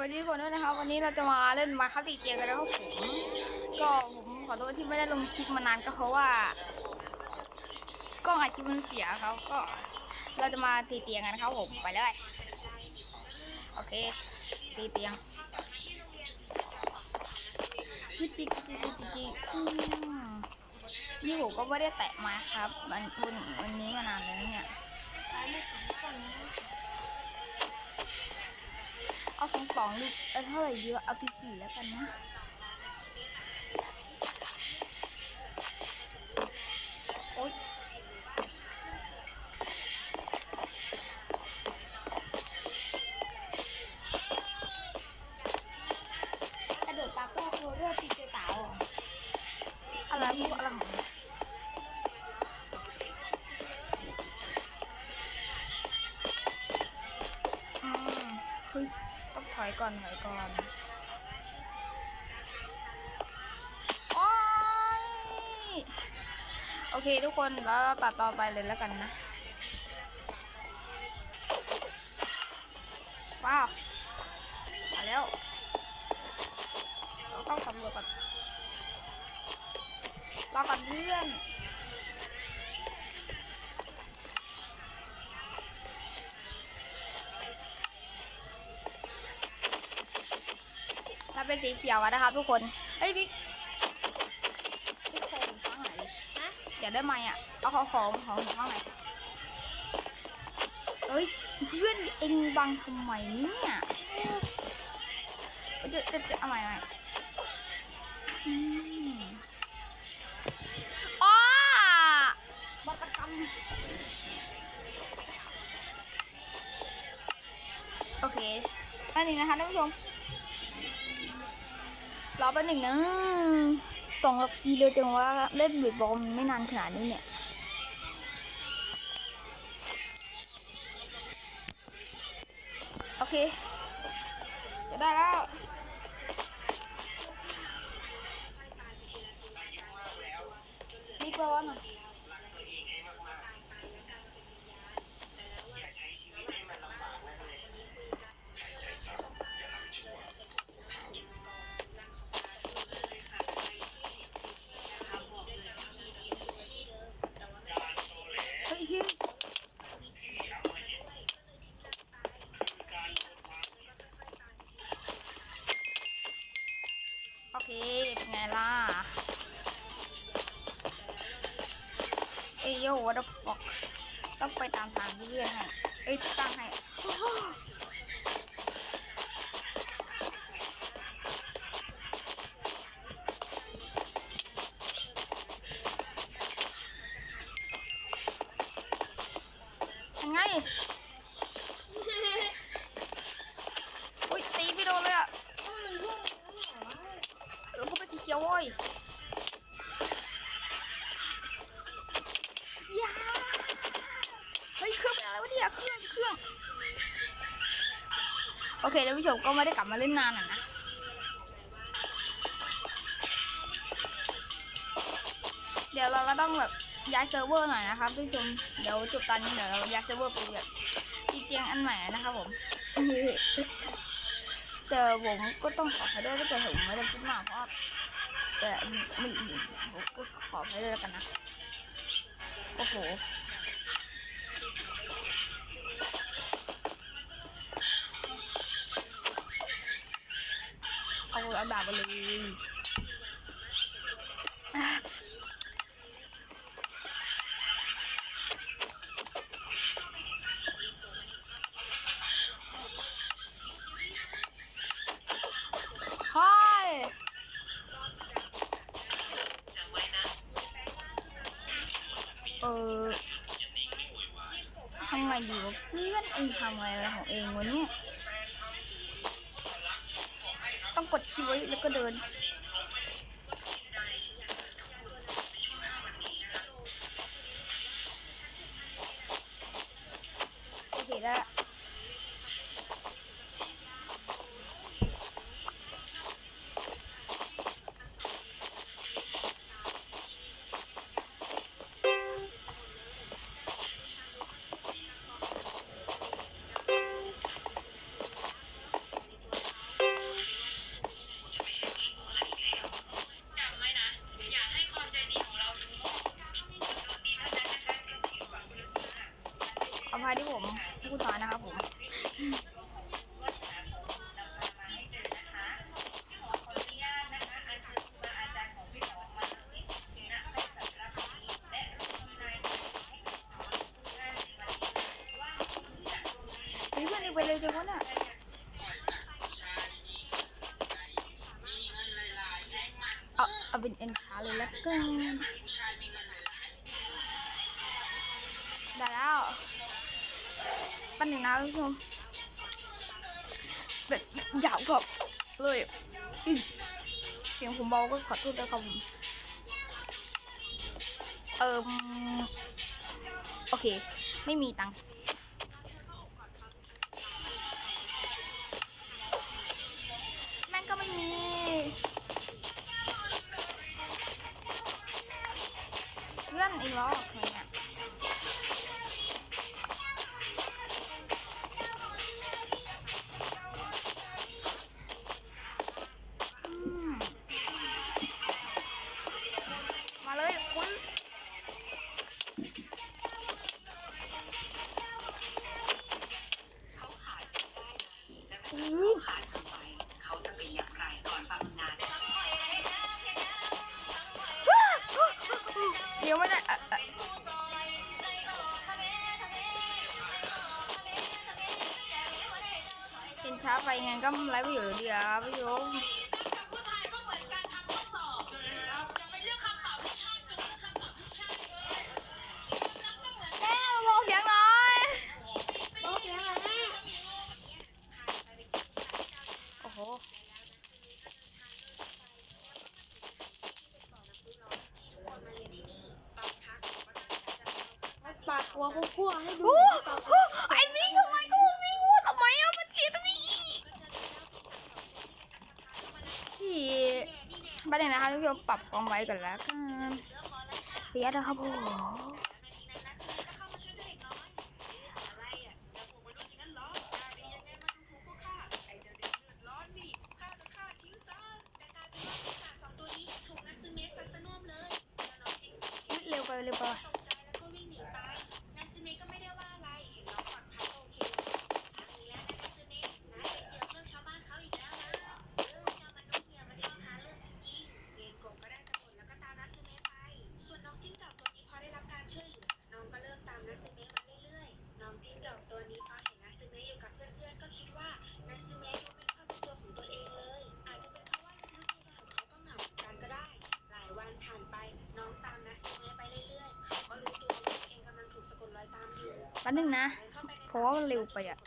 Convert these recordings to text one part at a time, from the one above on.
วัสดีทุกคนด้วยนะครับ วันนี้เราจะมาเล่นมาคับตีเกมกันแล้วครับผมก็ผมขอโทษที่ไม่ได้ลงคลิปมานานก็เพราะว่ากล้องอัดคลิปมันเสียครับก็เราจะมาตีเตียงกันครับผมไปเลยโอเคตีเตียงจิจิจิจิจิจิอืมนี่ผมก็ไม่ได้แตะมาครับวันวันวันนี้มานานแล้วเนี่ย เอาสองสองลูกเออเท่าไหร่เยอะเอาพีสี่แล้วกันนะ อนถอยก่อนโอ๊ยโอเคทุกคนแล้วเราตัดต่อไปเลยแล้วกันนะว้าวมาแล้วเราต้องสำรวจก่อนรอก่อนเพื่อน สีเขียวอะนะครับ ทุกคนเฮ้ยบิ๊กบิ๊กโคมข้างไหนฮะอยากได้ไหมอะเอาของของของข้างไหนเฮ้ยเพื่อนเองบังทำไมเนี่ยเจะจะจะเอาใหม่ใหม่อืมอ้าบัตรกรรมโอเคอันนี้นะคะท่านผู้ชม รอแป๊บหนึ่งนะสองนาทีเลยจังว่าเล่นบีดบอลมันไม่นานขนาดนี้เนี่ยโอเคจะได้แล้วมีกลอนอะามทางที่เพื่อนให้เอ้ยตั้งให้ เคท่านผู้ชมก็ไม่ได้กลับมาเล่นนานอะนะ เดี๋ยวเราก็ต้องแบบย้ายเซิร์ฟเวอร์หน่อยนะครับท่านผู้ชม เดี๋ยวจบตอนนี้เดี๋ยวเราย้ายเซิร์ฟเวอร์ไปแบบที่เตียงอันใหม่นะครับผมแต่ผมก็ต้องขอให้ด้วยถ้าเกิดผมไม่ได้พูดมากเพราะแต่ไม่ผมก็ขอให้ด้วยกันนะ โอ้โห เอาเกดชิวไว้แล้วก็เดิน อภัยที่ผมพูดต่อนะครับผม ยาวกับเลยเสียงผมเบาก็ขอโทษด้วยครับผมเอิมโอเค ไม่มีตังค์แม่งก็ไม่มีเลื่อนอีกแล้ว และถ้าเขาขาไป เขาจะเป็นอย่างไรก่อนฟังนานเดี๋ยวไม่ได้อะอะเห็นช้าไปไงก็ไลฟ์ไปอยู่เดียวพี่โยม ลัวเขาคั่วให้ดูโอ้โหไอ้มิงทำไมกูมิงพูดทำไมอะมันเสียตรงนี้ที่ประเด็นนะคะทุกคนปรับความไวก่อนแล้วกันเปียดนะครับผม นึงนะ เพราะว่ามันเร็วไปอะ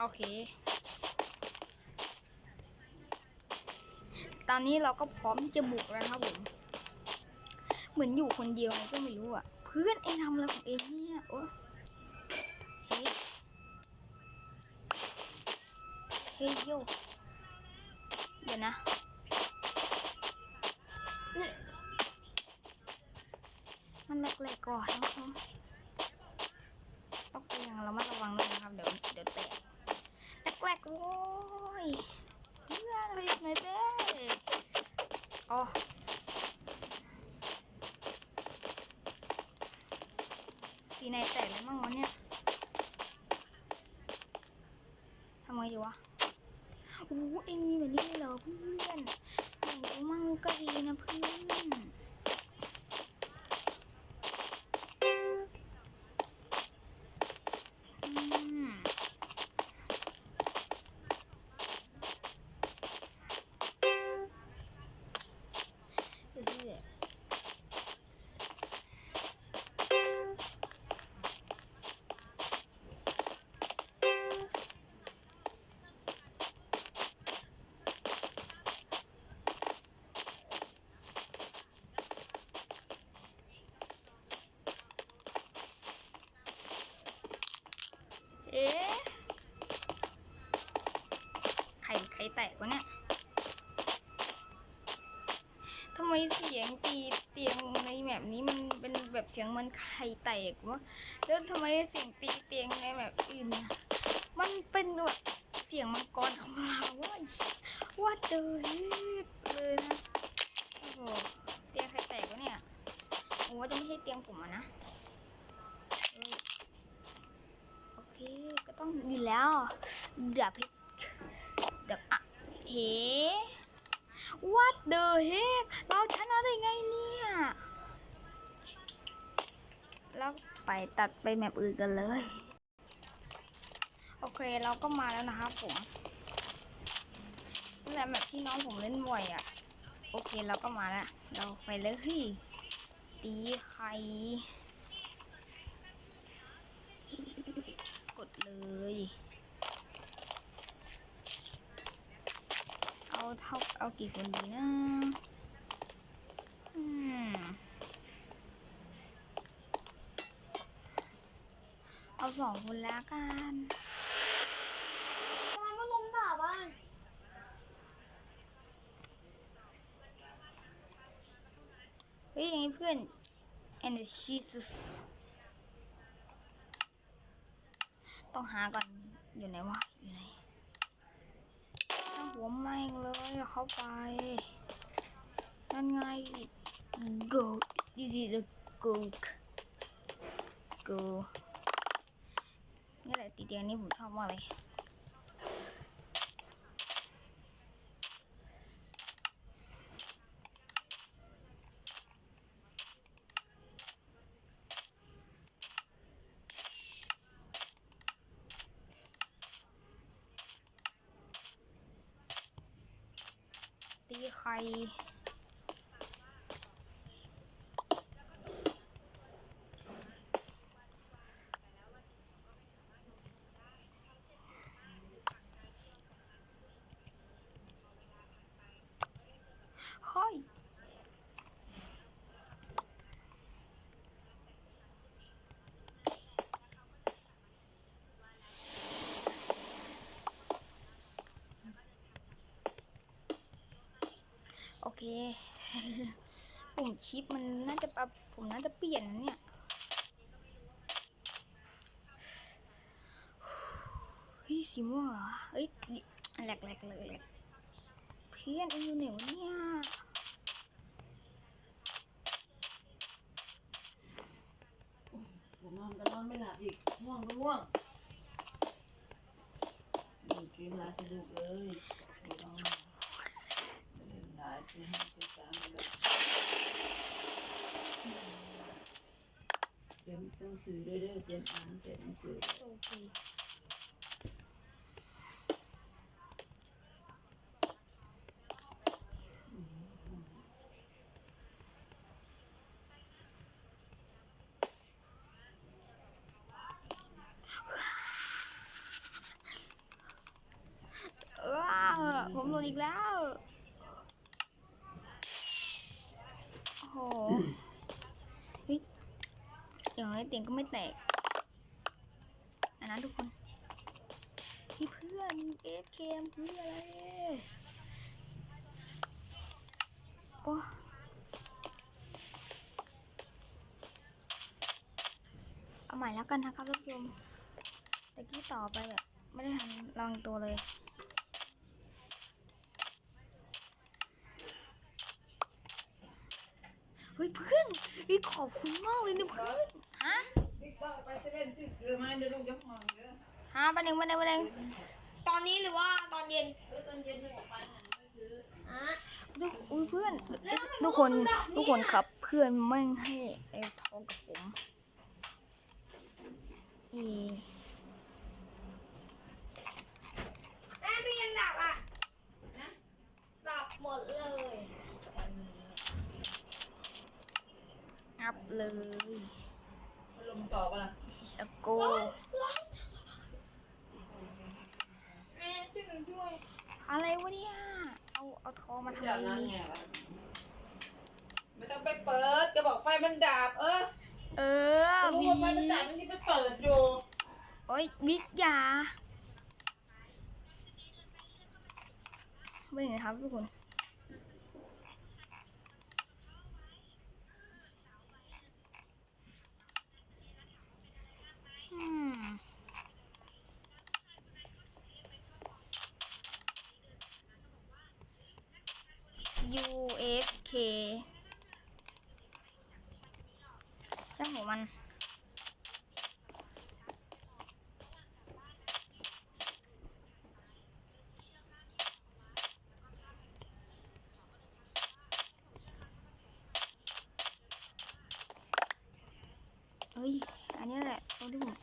โอเค ตอนนี้เราก็พร้อมที่จะบุกแล้วครับผม เหมือนอยู่คนเดียวไงก็ไม่รู้อะ เพื่อนเองทำอะไรของเองเนี่ยโอ้เฮ้ยเฮ้ยโยเดี๋ยวนะมันแหลกๆก่อนนะครับต้องไปอย่างเรามาระวังด้วยนะครับ เดี๋ยวเดี๋ยวแตกแหลกๆโอ้ยเพื่อนเขาอยากไหนเด้ อ๋อสีไหนแตกเลยมั้งวะเนี่ยทำไงดีวะโอ้เอ็งมีแบบนี้เลยเหรอเพื่อนเอ้มั่งก็ดีนะเพื่อน เสียงมันไข่แตกวะแล้วทำไมเสียงตีเตียงในแบบอื่นน่ะมันเป็นแบบเสียงมังกรของเราวะว่าเดินเลยนะโอ้โหเตียงไข่แตกวะเนี่ยโอ้ว่าจะไม่ใช่เตียงผมอะนะโอเคก็ต้องดีแล้วดับให้ดับอะเฮ้ What the heck เราชนะได้ไงเนี่ย แล้วไปตัดไปแมปอื่นกันเลย โอเคเราก็มาแล้วนะครับผมนี่แหละแมปที่น้องผมเล่นบ่อยอะ่ะ โอเคเราก็มาแล้ว เราไปเลยตีไข่กดเลย เอาเท่าเอากี่คนดีนะ อืม เอา สองคนแล้วกันทำไมไม่ลงดาบอะเฮ้ยยังไงเพื่อน and Jesus ต้องหาก่อน อยู่ไหนวะ อยู่ไหนตั้งหัวแม่งเลยเข้าไป นั่นไง go this is the go go นี่แหละตี เตียงนี้ผมชอบมากเลยตีไข่เฮ้ยโอ เค ปุ่มชิปมันน่าจะปรับผมน่าจะเปลี่ยนนะเนี่ยเฮ้ยสีม่วงเหรอเฮ้ยแหลกแหลกเลยแหลกเพื่อนอยู่ไหนวะเนี่ยจะนอนก็นอนไม่หลับอีกง่วงก็ง่วงนี่กินลาสนุกเลย เดี๋ยสิห้าสิบสามเลยเตรียมหนังสือยเด้อเตรียมอ่านเตรียมหนังสือ โอเคว้าวผมหลุดอีกแล้ว โอ้โห เฮ้ย อย่างไรเตียงก็ไม่แตก อันนั้นทุกคนพี่เพื่อนเอฟเกมเพื่ออะไรโอ้เอาใหม่แล้วกันนะครับท่านผู้ชมแต่กี้ต่อไปแบบไม่ได้ทันลองตัวเลย ฮ้ยเพื่อนพี่ขอบคุณมากเลยนะเพื่อนฮะบิ๊กบ้าไปเซเว่นซื้อเกลือมาเดี๋ยวลูกจะห่วงเด้อฮะประเด็นประเด็นประเด็นตอนนี้หรือว่าตอนเย็นซื้อตอนเย็นไม่ออกไปไหนไม่ซื้ออะทุกอุ๊ยเพื่อนทุกคนทุกคนครับเพื่อนไม่ให้ไอ้ทองกับผมอีแม่พี่ยังดับอะดับหมดเลย อัพเลยพัดลมต่อปะล่ะสโกแม่ช่วยกันช่วย อะไรวะเนี่ย เอาเอาทองมาทำจากไมนั้นไงวะไม่ต้องไปเปิดก็บอกไฟมันดับเออ เออรู้วิว่าไฟมันดับนี่ไปเปิดอยู่โอ้ยวิกยาเป็นไงครับทุกคน UFK ช่างหัวมัน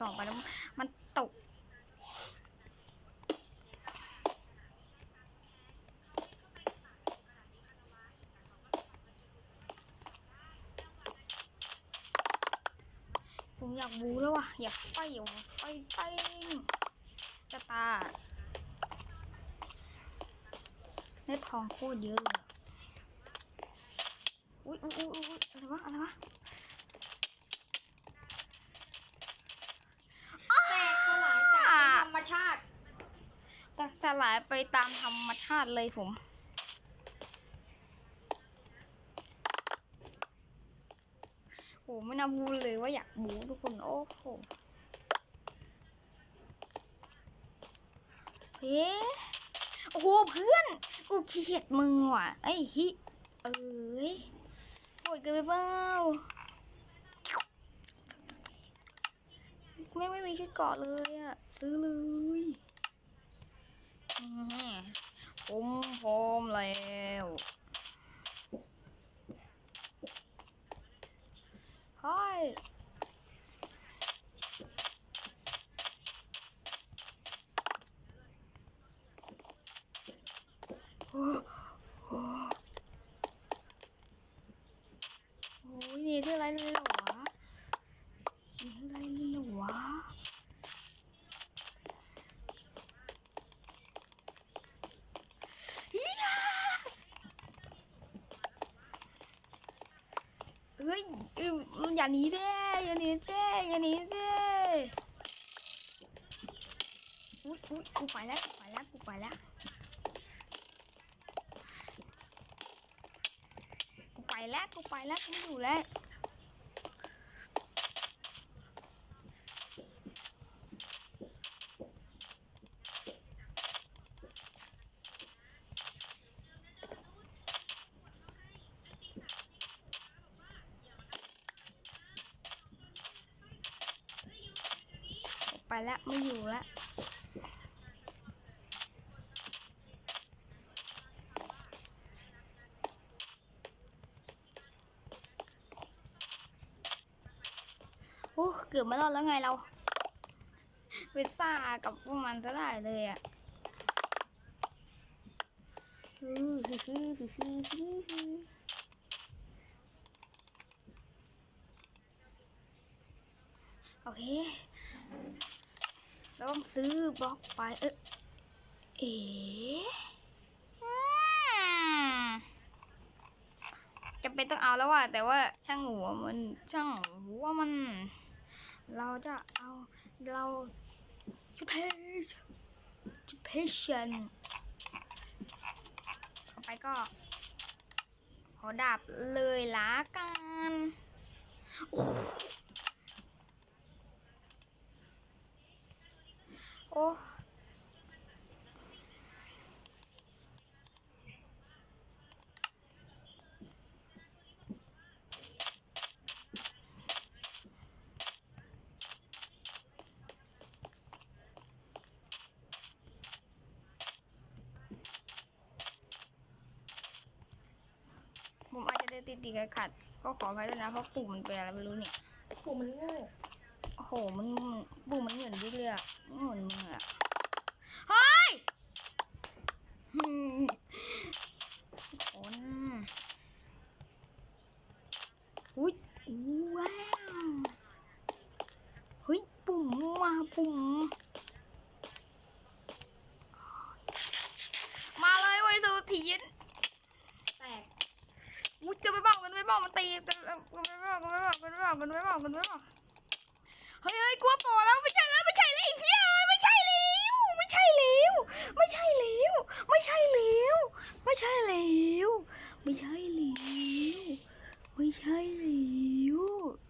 ต่อไปแล้วมันตก ผมอยากบูแล้วว่ะ อยากไปอยู่ไปไปจะตาได้ทองโคตรเยอะเลยอุ้ยอุ้ยอุ้ยอะไรวะ อะไรวะ แตกสลายจากเป็นธรรมชาติ แต่ สลายไปตามธรรมชาติเลยผมโอ้ไม่น่าพูเลยว่าอยากบูทุกคนโอ้โหเฮ้โอ้โหเพื่อน กูเกียดมึงว่ะไอ้ฮิเอ้ยโหดเกินไปเปล่าไม่ไม่มีชุดเกาะเลยอะซื้อเลย ผมพร้อมแล้วเฮ้ยโอ้โหโอ้ยนี่เท่าไรเลยเหรอวะนี่เท่าไรเลยเหรอวะ เฮ้ยเอ้ยอย่าหนีเด้อย่าหนีเด้อย่าหนีเด้อุ๊ยอุ๊ยกูไปแล้วกูไปแล้วกูไปแล้วกูไปแล้วกูไปแล้วกูอยู่แล้วกูไปแล้วไม่อยู่แล้วือไม่รอดแล้วไงเราไปซ่ากับพวกมันซะได้เลยอะโอเคเราต้องซื้อบล็อกไปเออเอ๋จะเป็นต้องเอาแล้วว่ะแต่ว่าช่างหัวมันช่างหัวมัน เราจะเอาเราจะเพชจะเพชันต่อไปก็ ขอดาบเลยละกันโอ้โหโอ้ ผมอาจจะเดินติดติด ขัดๆก็ขออภัยด้วยนะเพราะปุ่มมันเป็นอะไรไม่รู้เนี่ยกูมันโง่โอ้โหมันปุ่มมันเหมือนวิกเลยอะไม่เหมือนมึงอะเฮ้ยอืมคนอุ้ยว้าวเฮ้ย ปุ่มมาปุ่ม มาเลยเว้ยสุธีน แตก อุ้ยจะไปบอกกันไม่บอกมันตีกันกันไม่บอกกันไม่บอกกัน